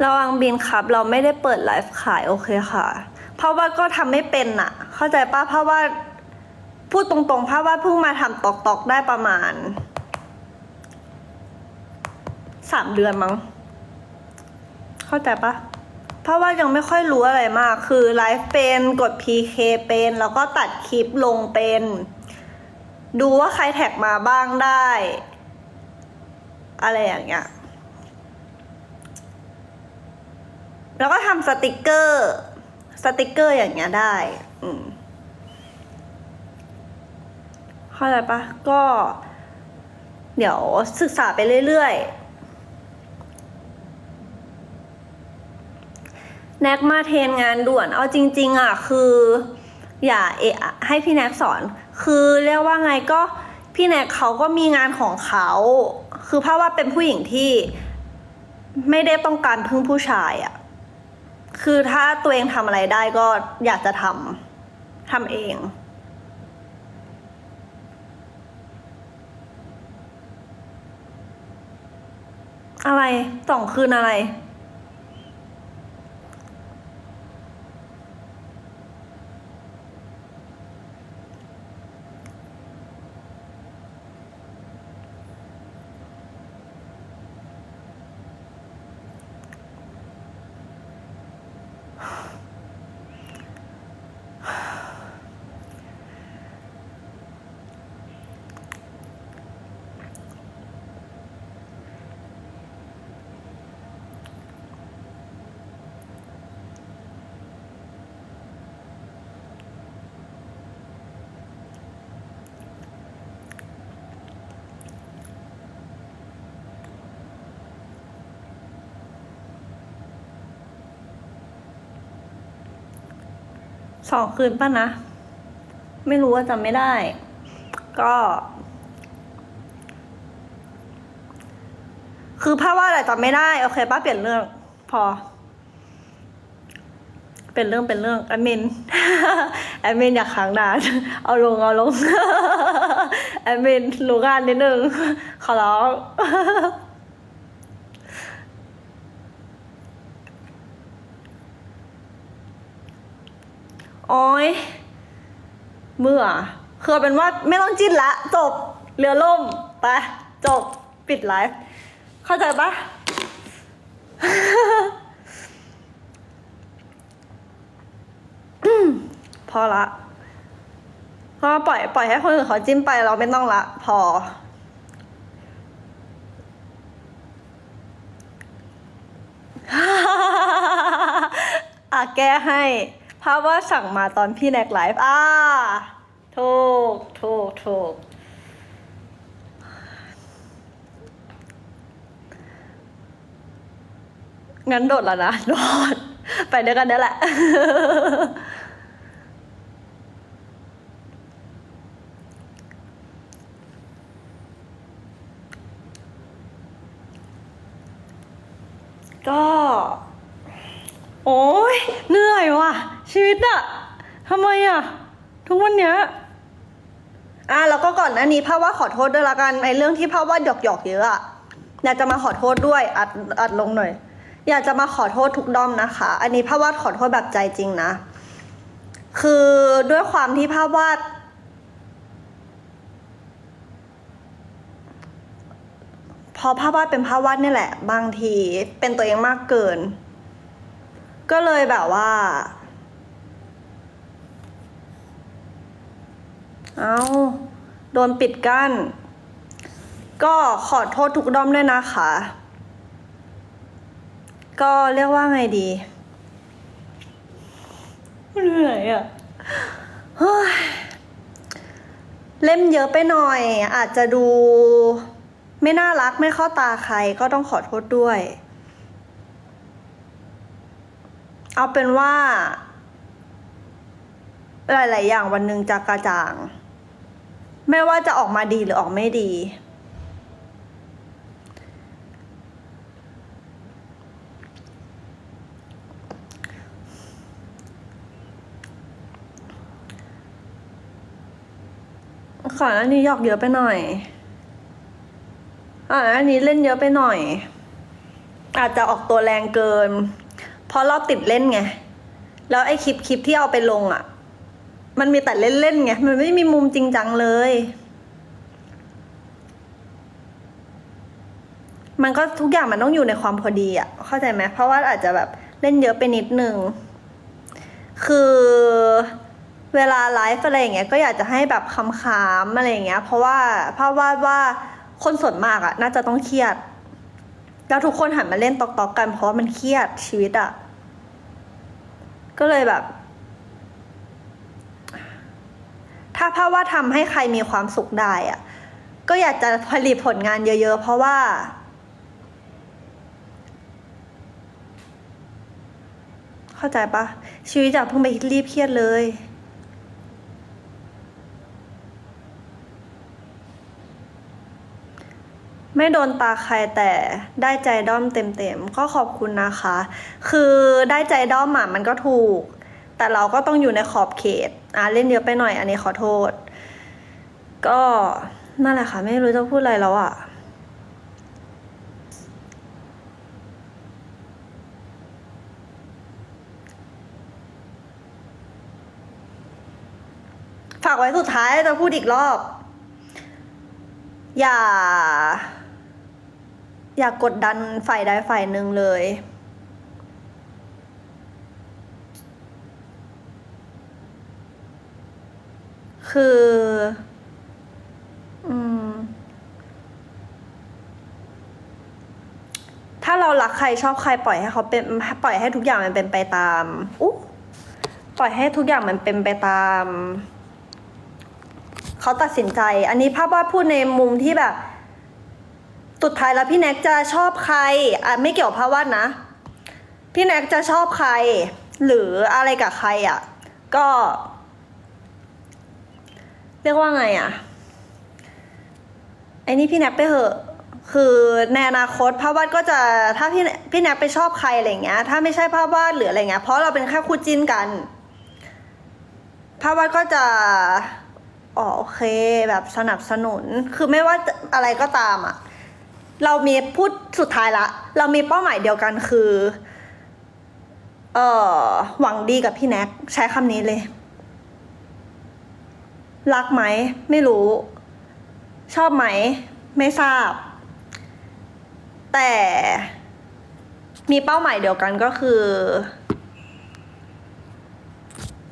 ระวังบินครับ เราไม่ได้เปิดไลฟ์ขายโอเคค่ะ เพราะว่าก็ทำไม่เป็นอะเข้าใจป้ะเพราะว่า พูดตรงๆ เพราะว่าเพิ่งมาทำตอกตอกๆได้ประมาณสามเดือนมั้ง เข้าใจปะเพราะว่ายังไม่ค่อยรู้อะไรมาก คือไลฟ์เป็นกด PK เป็น แล้วก็ตัดคลิปลงเป็น ดูว่าใครแท็กมาบ้างได้ อะไรอย่างเงี้ย แล้วก็ทำสติกเกอร์ สติกเกอร์อย่างเงี้ยได้ อืมเข้าใจปะก็ เดี๋ยวศึกษาไปเรื่อยๆ แน็กมาเทรนงานด่วน เอาจริง ๆ อะ คือ อย่าเอะให้พี่แน็กสอน คือเรียกว่าไงก็พี่แน็กเขาก็มีงานของเขา คือเพราะว่าเป็นผู้หญิงที่ไม่ได้ต้องการพึ่งผู้ชายอะ คือถ้าตัวเองทำอะไรได้ก็อยากจะทำทำเองอะไรสองคืนอะไร สองคืนป่ะนะ ไม่รู้ว่าจำไม่ได้ ก็ คือภาพว่าอะไรจำไม่ได้ โอเคป้าเปลี่ยนเรื่อง พอ เป็นเรื่องเป็นเรื่องแอดมินแอดมินอยากค้างนานเอาลงเอาลงแอดมินรู้งานนิดนึงขอร้อง โอ้ยเบื่อคือเป็นว่าไม่ต้องจิ้นละ จบเรือล่มไปจบปิดไลฟ์เข้าใจปะพอละพอปล่อยปล่อยให้คนอื่นเขาจิ้มไปเราไม่ต้องละ พอ อะแก้ให้ ภาพว่าสั่งมาตอนพี่แน็กไลฟ์อ่าถูกถูกถูกงั้นโดดแล้วนะ โดด ไปด้วยกันนี่แหละ ก็ โอ้ยเหนื่อยว่ะ ชีวิตอะทำไมอะทุกวันเนี้ยอะแล้วก็ก่อนหน้านี้ภาพว่าขอโทษด้วยละกันไอ้เรื่องที่ภาพว่าหยอกหยอกๆเยอะอะอยากจะมาขอโทษด้วยอัดอัดลงหน่อย อยากจะมาขอโทษทุกด้อมนะคะ อันนี้ภาพว่าขอโทษแบบใจจริงนะ คือด้วยความที่ภาพวาด พอภาพวาดเป็นภาพวาดนี่แหละ บางทีเป็นตัวเองมากเกิน ก็เลยแบบว่า เอาโดนปิดกั้น ก็ขอโทษทุกด้อมด้วยนะคะ ก็เรียกว่าไงดีเหนื่อยอะเฮ้ยเล่มเยอะไปหน่อย อาจจะดูไม่น่ารักไม่เข้าตาใครก็ต้องขอโทษด้วย เอาเป็นว่า หลาย ๆ อย่างวันหนึ่งจะกระจ่าง ไม่ว่าจะออกมาดีหรือออกไม่ดี ขออันนี้หยอกเยอะไปหน่อยอ่าอันนี้เล่นเยอะไปหน่อยออาจจะออกตัวแรงเกิน เพราะเราติดเล่นไง แล้วไอ้คลิปคลิปที่เอาไปลงอะ่ะ มันมีแต่เล่นๆไง มันไม่มีมุมจริงจังเลย มันก็ทุกอย่างมันต้องอยู่ในความพอดีอะ่ะ เข้าใจไหม เพราะว่าอาจจะแบบเล่นเยอะไปนิดนึง คือเวลาไลฟ์อะไรอย่างเงี้ย ก็อยากจะให้แบบคำๆอะไรอย่างเงี้ย เพราะว่าเพราะว่าว่าคนส่วนมากอะน่าจะต้องเครียดแล้วทุกคนหันมาเล่นตอกๆกันเพราะมันเครียดชีวิตอะ ก็เลยแบบ ถ้าภาพว่าทำให้ใครมีความสุขได้อะก็อยากจะผลิตผลงานเยอะ ๆ เพราะว่า เข้าใจปะชีวิตอย่าเพิ่งไปรีบเครียดเลย ไม่โดนตาใครแต่ได้ใจด้อมเต็มๆก็ขอบคุณนะคะ คือได้ใจด้อมอะมันก็ถูก แต่เราก็ต้องอยู่ในขอบเขตอะเล่นเยอะไปหน่อยอันนี้ขอโทษ ก็นั่นแหละค่ะ ไม่รู้จะพูดอะไรแล้วอะฝากไว้สุดท้ายจะพูดอีกรอบ อย่า อยากกดดันฝ่ายใดฝ่ายหนึ่งเลย คือ อืม ถ้าเรารักใครชอบใครปล่อยให้เขาเป็นปล่อยให้ทุกอย่างมันเป็นไปตามอุ๊ปล่อยให้ทุกอย่างมันเป็นไปตาม เขาตัดสินใจ อันนี้ภาพวาดพูดในมุมที่แบบ สุดท้ายแล้วพี่แน็กจะชอบใครอะไม่เกี่ยวภาวาดนะ พี่แน็กจะชอบใคร หรืออะไรกับใครอะ ก็ เรียกว่าไงอะไอ้นี่พี่แน็กไปเหอะคือในอนาคตภาพวาดก็จะถ้าพี่พี่แน็กไปชอบใครอะไรเงี้ย ถ้าไม่ใช่ภาพวาดหรืออะไรเงี้ยเพราะเราเป็นแค่คู่จิ้นกันภาพวาดก็จะอ๋อโอเคแบบสนับสนุน คือไม่ว่าอะไรก็ตามอะ เรามีพูดสุดท้ายละ เรามีเป้าหมายเดียวกันคือ เออหวังดีกับพี่แน็กใช้คำนี้เลย รักไหม ไม่รู้ ชอบไหม ไม่ทราบ แต่มีเป้าหมายเดียวกันก็คือ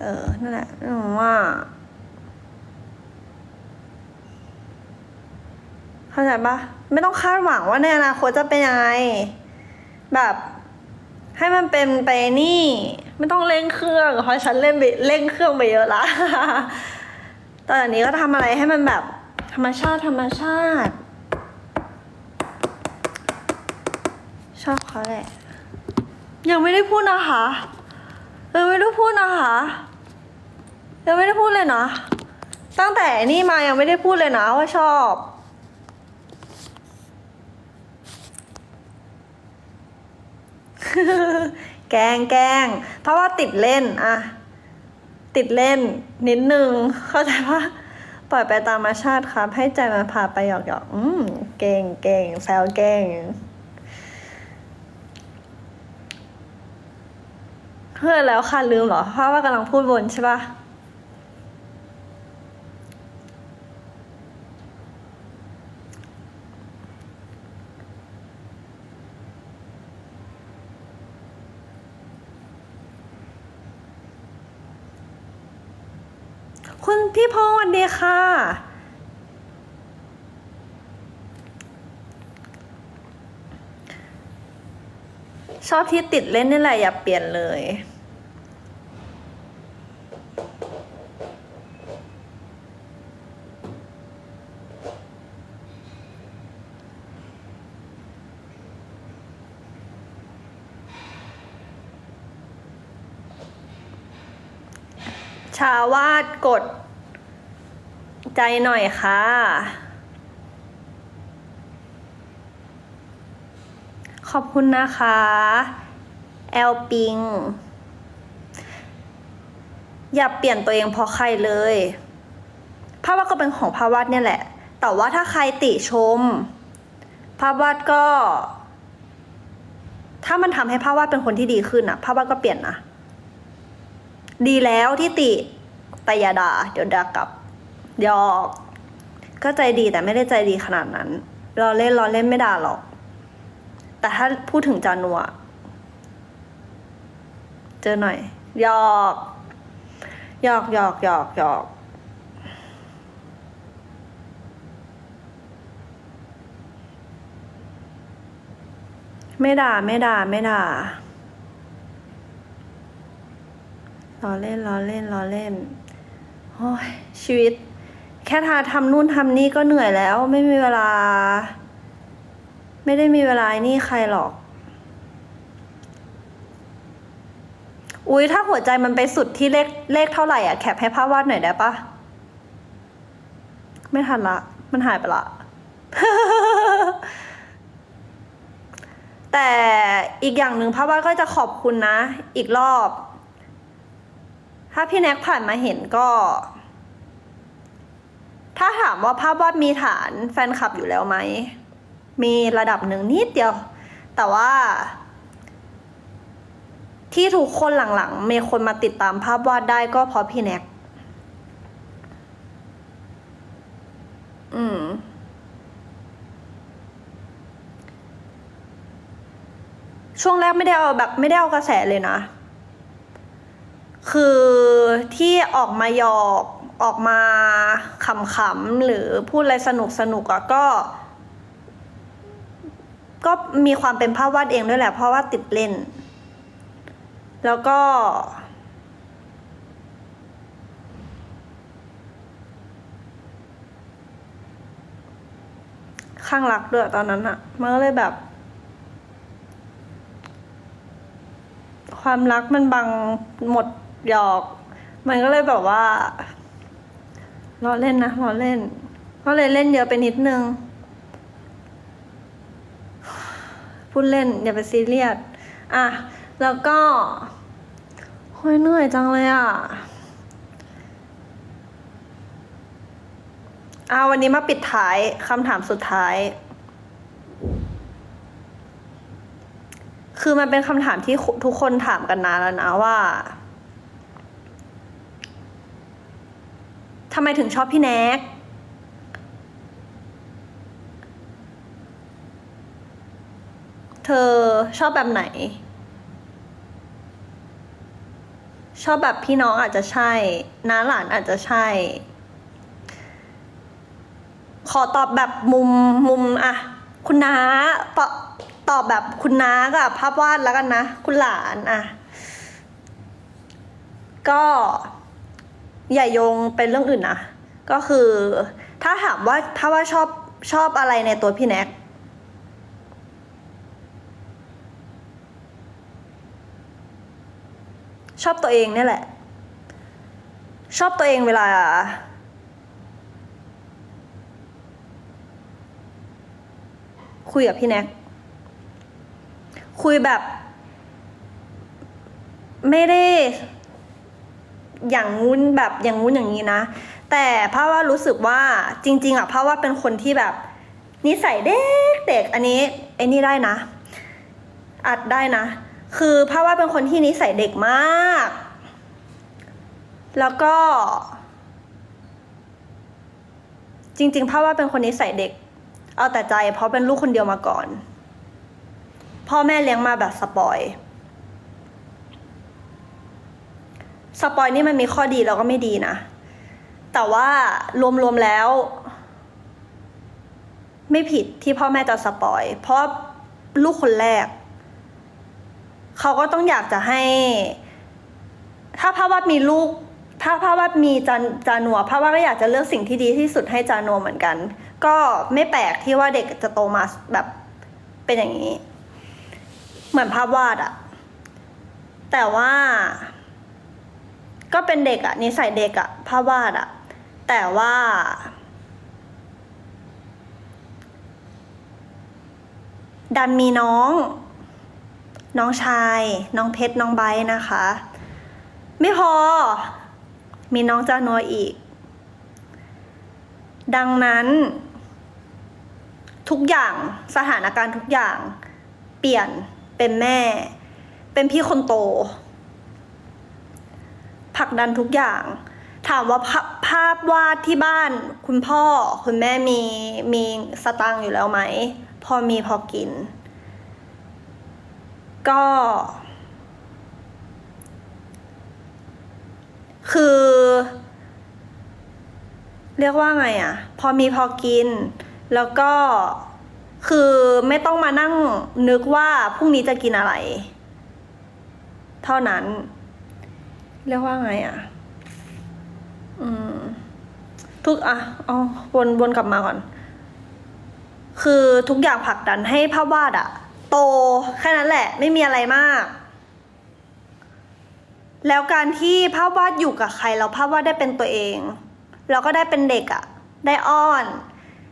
เออนั่นแหละว่า เข้าใจปะไม่ต้องคาดหวังว่าในอนาคตจะเป็นยังไง แบบให้มันเป็นไปนี่ ไม่ต้องเร่งเครื่อง เพราะฉันเล่นเร่งเครื่องไปเยอะละตอนนี้ก็ทำอะไรให้มันแบบธรรมชาติธรรมชาติ ชอบเขาแหละ ยังไม่ได้พูดนะคะยังไม่ได้พูดนะคะยังไม่ได้พูดเลยนะตั้งแต่นี่มายังไม่ได้พูดเลยนะว่าชอบ แกงแกงเพราะว่าติดเล่นอะติดเล่นนิดนึง เข้าใจว่าปล่อยไปตามธรรมชาติครับ ให้ใจมันพาไปหยอกหยอกอืมเก่งเก่งแซวเก่งเพื่อนแล้วค่ะลืมเหรอเพราะว่ากำลังพูดวนใช่ปะคุณพี่พงศ์สวัส ดีค่ะ ชอบที่ติดเล่นนี่แหละอย่าเปลี่ยนเลยชาวาดกด ใจหน่อยค่ะ ขอบคุณนะคะ แอลปิง อย่าเปลี่ยนตัวเองเพราะใครเลยภาพวาดก็เป็นของภาพวาดเนี่ยแหละ แต่ว่าถ้าใครติชม ภาพวาดก็ ถ้ามันทำให้ภาพวาดเป็นคนที่ดีขึ้นอะภาพวาดก็เปลี่ยนนะ ดีแล้วที่ติแต่อย่าด่าเดี๋ยวด่ากลับ ยอกก็ใจดีแต่ไม่ได้ใจดีขนาดนั้นรอเล่นรอเล่นไม่ด่าหรอก แต่ถ้าพูดถึงจานัวเจอหน่อยหยอกหยอกหยอกหยอกหยอกไม่ด่าไม่ด่าไม่ด่าล้อเล่นล้อเล่นล้อเล่นโอ้ยชีวิต ค่ทาทำนู่นทำนี่ก็เหนื่อยแล้ว ไม่มีเวลา ไม่ได้มีเวลานี่ใครหรอก อุ้ยถ้าหัวใจมันไปสุดที่เลขเลขเท่าไหร่อะแคปให้ภาพวาดหน่อยได้ปะไม่ทันละ มันหายไปละ แต่อีกอย่างหนึ่งภาพวาดก็จะขอบคุณนะ อีกรอบ ถ้าพี่แน็กผ่านมาเห็นก็ ถ้าถามว่าภาพวาดมีฐานแฟนคลับอยู่แล้วไหม มีระดับหนึ่งนิดเดียว แต่ว่า ที่ทุกคนหลังๆ มีคนมาติดตามภาพวาดได้ก็เพราะพี่แน็กอืมช่วงแรกไม่ได้เอาแบบไม่ได้เอากระแสเลยนะ คือที่ออกมาหยอก ออกมาขำๆหรือพูดอะไรสนุกสนุกอะก็ ก็มีความเป็นภาพวาดเองด้วยแหละ เพราะว่าติดเล่น แล้วก็ ข้างรักด้วยตอนนั้นอะมันก็เลยแบบ ความรักมันบังหมดหยอกมันก็เลยแบบว่า ล้อเล่นนะล้อเล่น ก็เลยเล่นเยอะไปนิดนึง พูดเล่นอย่าไปซีเรียส อะ แล้วก็โอยเหนื่อยจังเลยอะอาวันนี้มาปิดท้ายคำถามสุดท้าย คือมันเป็นคำถามที่ทุกคนถามกันนานแล้วนะว่า ทำไมถึงชอบพี่แน็กเธอชอบแบบไหน ชอบแบบพี่น้องอาจจะใช่น้าหลานอาจจะใช่ ขอตอบแบบมุมมุมอะคุณน้าตอบตอบแบบคุณน้ากับภาพวาดแล้วกันนะ คุณหลานอะก็ อย่าโยงเป็นเรื่องอื่นนะ ก็คือ ถ้าถามว่าถ้าว่าชอบชอบอะไรในตัวพี่แน็กชอบตัวเองเนี่ยแหละ ชอบตัวเองเวลา คุยกับพี่แน็กคุยแบบ ไม่ได้ อย่างงู้นแบบอย่างงู้นอย่างนี้นะ แต่เพราะว่ารู้สึกว่าจริง ๆอะเพราะว่าเป็นคนที่แบบนิสัยเด็กเด็กอันนี้ไอ้นี่ได้นะ อัดได้นะ คือเพราะว่าเป็นคนที่นิสัยเด็กมาก แล้วก็ จริงๆเพราะว่าเป็นคนนิสัยเด็ก เอาแต่ใจเพราะเป็นลูกคนเดียวมาก่อน พ่อแม่เลี้ยงมาแบบสปอย สปอยนี่มันมีข้อดีแล้วก็ไม่ดีนะ แต่ว่ารวมๆแล้ว ไม่ผิดที่พ่อแม่จะสปอย เพราะลูกคนแรก เขาก็ต้องอยากจะให้ ถ้าภาพวาดมีลูกถ้าภาพวาดมีจานจานัวภาพวาดก็อยากจะเลือกสิ่งที่ดีที่สุดให้จานัวเหมือนกัน ก็ไม่แปลกที่ว่าเด็กจะโตมาแบบเป็นอย่างนี้ เหมือนภาพวาดอะแต่ว่า ก็เป็นเด็กอะนิสัยเด็กอะภาพวาดอะแต่ว่า ดันมีน้อง น้องชาย น้องเพชรน้องไบนะคะ ไม่พอ มีน้องจานัวอีก ดังนั้น ทุกอย่างสถานการณ์ทุกอย่าง เปลี่ยนเป็นแม่ เป็นพี่คนโต ผลักดันทุกอย่าง ถามว่าภาภาพวาดที่บ้าน คุณพ่อคุณแม่มีมีสตังค์อยู่แล้วไหม พอมีพอกิน ก็ คือ เรียกว่าไงอะ พอมีพอกิน แล้วก็คือไม่ต้องมานั่งนึกว่าพรุ่งนี้จะกินอะไร เท่านั้น เรียกว่าไงอะ อืม ทุกอะเอาวนวนกลับมาก่อน คือทุกอย่างผลักดันให้ภาพวาดอะโตแค่นั้นแหละ ไม่มีอะไรมาก แล้วการที่ภาพวาดอยู่กับใครแล้วภาพวาดได้เป็นตัวเองแล้วก็ได้เป็นเด็กอะได้อ้อน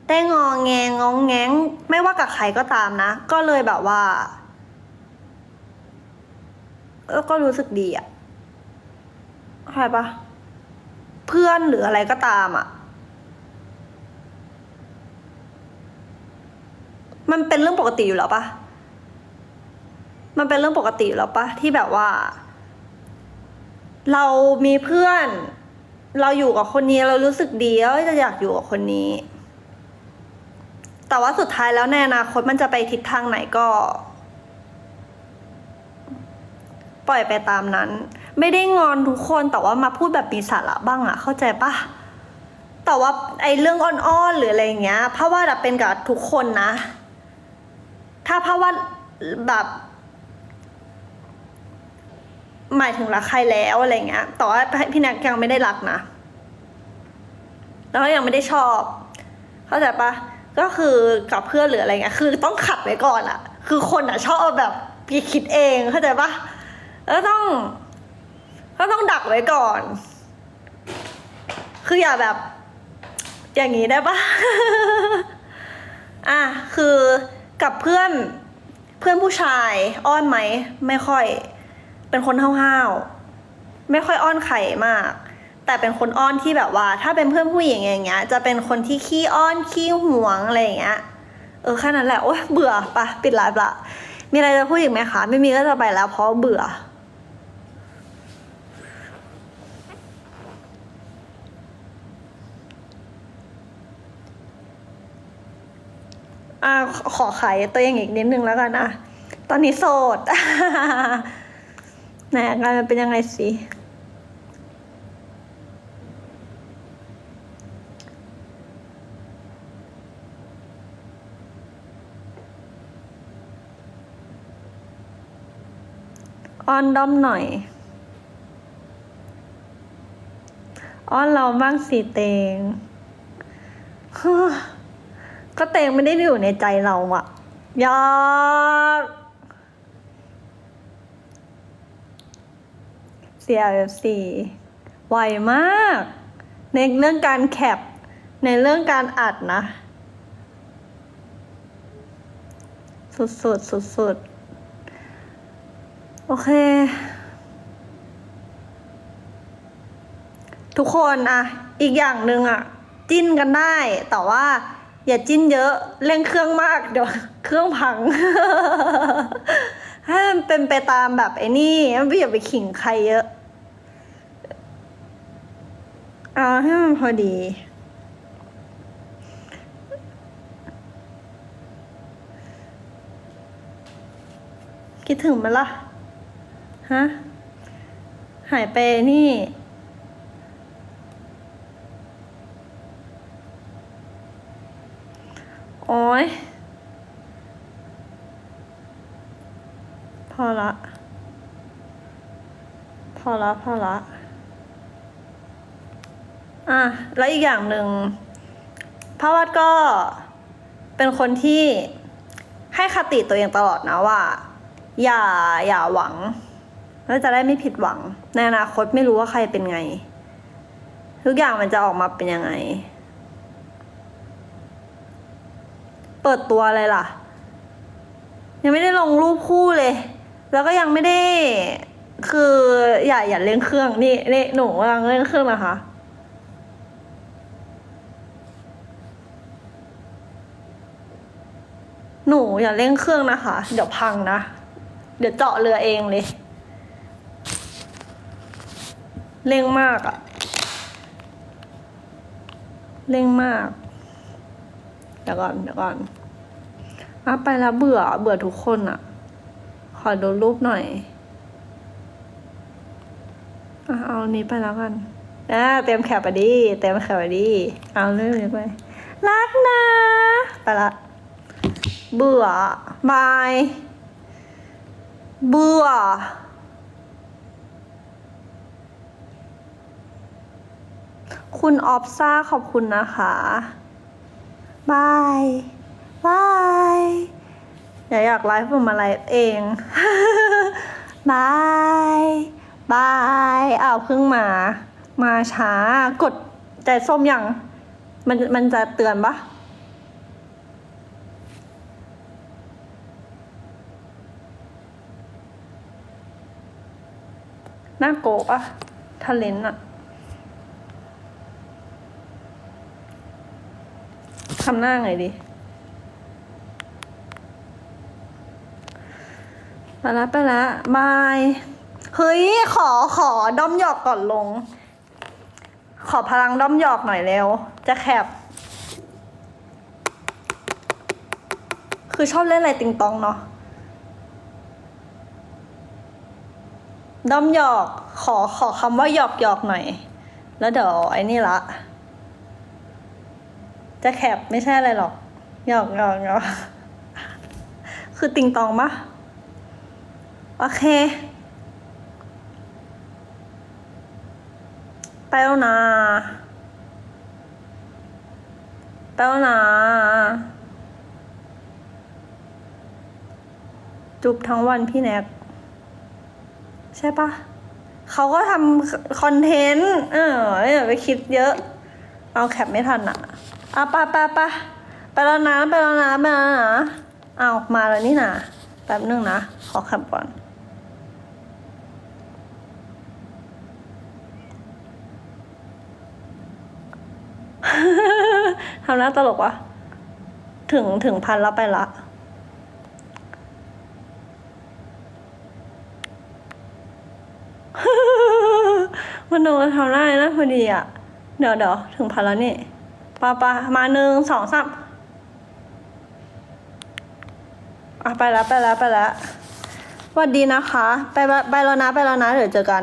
ได้งองแงงองแงง ไม่ว่ากับใครก็ตามนะ ก็เลยแบบว่า ก็รู้สึกดีอะ ใช่ปะเพื่อนหรืออะไรก็ตามอะมันเป็นเรื่องปกติอยู่แล้วปะมันเป็นเรื่องปกติอยู่แล้วปะที่แบบว่า เรามีเพื่อน เราอยู่กับคนนี้เรารู้สึกดีแล้วจะอยากอยู่กับคนนี้ แต่ว่าสุดท้ายแล้วในอนาคตมันจะไปทิศทางไหนก็ ปล่อยไปตามนั้น ไม่ได้งอนทุกคนแต่ว่ามาพูดแบบมีสาระบ้างอะเข้าใจปะแต่ว่าไอ้เรื่องอ้อนๆหรืออะไรเงี้ยเพราะว่าเป็นกับทุกคนนะ ถ้าเพราะว่าแบบหมายถึงรักใครแล้วอะไรเงี้ย แต่ว่าพี่แนักยังไม่ได้รักนะ แล้วก็ยังไม่ได้ชอบ เข้าใจปะ ก็คือกับเพื่อนหรืออะไรเงี้ย คือต้องขัดไว้ก่อนอะคือคนอะชอบแบบพี่คิดเองเข้าใจปะ แล้วต้อง ก็ต้องดักไว้ก่อน คืออย่าแบบ อย่างนี้ได้ปะอะคือกับเพื่อนเพื่อนผู้ชายอ้อนไหม ไม่ค่อย เป็นคนห้าวๆไม่ค่อยอ้อนใครมาก แต่เป็นคนอ้อนที่แบบว่า ถ้าเป็นเพื่อนผู้หญิงอย่างเงี้ย จะเป็นคนที่ขี้อ้อนขี้หวงอะไรอย่างเงี้ยเออแค่นั้นแหละโอ๊ยเบื่อปะปิดไลฟ์ละมีอะไรจะพูดอีกไหมคะ ไม่มีก็จะไปแล้วเพราะเบื่อ อ่าขอขายตัวเองอีกนิดนึงแล้วกันนะตอนนี้โสดไหนอาการมันเป็นยังไงสิอ้อนด้อมหน่อย อ้อนเราบ้างสิเตง ก็เตงไม่ได้อยู่ในใจเราอะยากเสียแบบสี่ไวมาก ในเรื่องการแคป ในเรื่องการอัดนะ สุดสุดสุดสุดโอเค ทุกคนอะอีกอย่างหนึ่งอะจิ้นกันได้ แต่ว่า อย่าจิ้นเยอะเร่งเครื่องมากเดี๋ยวเครื่องพังให้มันเป็นไปตามแบบไอ้นี่ไม่อย่าไปขิงใครเยอะ เอาให้มันพอดี คิดถึงมันล่ะฮะหายไปนี่ โอ้ยพอละ พอละ พอละ อะ แล้วอีกอย่างหนึ่งพระวัดก็เป็นคนที่ให้คติตัวเองตลอดนะว่า อย่าอย่าหวังแล้วจะได้ไม่ผิดหวัง ในอนาคตไม่รู้ว่าใครเป็นไง ทุกอย่างมันจะออกมาเป็นยังไง เปิดตัวอะไรล่ะ ยังไม่ได้ลงรูปคู่เลย แล้วก็ยังไม่ได้ คืออย่าอย่าเล่นเครื่องนี่นี่หนูกำลังเล่นเครื่องนะคะหนูอย่าเล่นเครื่องนะคะ เดี๋ยวพังนะ เดี๋ยวเจาะเรือเองเลย เร่งมากอะเร่งมาก ดี๋ยวก่อนเดี๋ยวก่อนอะไปแล้วเบื่อ เบื่อทุกคนอะขอดูรูปหน่อยอะเอาอันนี้ไปแล้วกันอ่าเต็มแคปไปดิเต็มแคปไปดิเอาเรื่องนี้ไป รักนะ ไปละ เบื่อบาย เบื่อคุณออฟซ่าขอบคุณนะคะ บายบายอย่าอยากไลฟ์ผมมาไลฟ์เองบายบายอ้าวเพิ่งมา มาช้ากดใจส้มยัง มันมันจะเตือนปะน่าโกะปะทะเลนอะ ทำหน้าไงดีไปละไปละบาย เฮ้ย ขอขอด้อมหยอกก่อนลง ขอพลังด้อมหยอกหน่อยเร็ว จะแคบคือชอบเล่นอะไรติงตองเนาะด้อมหยอก ขอขอคำว่าหยอกหยอกหน่อย แล้วเดี๋ยวไอ้นี่ละ จะแคบไม่ใช่อะไรหรอกหยอกหยอกหยอกคือติงตองปะโอเค ไปแล้วนะไปแล้วนะจุบทั้งวันพี่แน็กใช่ปะเขาก็ทำคอนเทนต์ เอออย่าไปคิดเยอะ เอาแคปไม่ทันอะ อะไปไปไปไปแล้วนะไปแล้วนะไปแล้วนะเอามาแล้วนี่นะแป๊บนึงนะ ขอแคปก่อนทำหน้าตลกวะถึงถึงพันแล้วไปละมันโดนทำได้นะพอดีอะ เดี๋ยวเดี๋ยวถึงพันแล้วนี่ ปะปะมาหนึ่งสองสามอะไปแล้วไปแล้วไปแล้วสวัสดีนะคะ ไปไปแล้วนะไปแล้วนะเดี๋ยวเจอกัน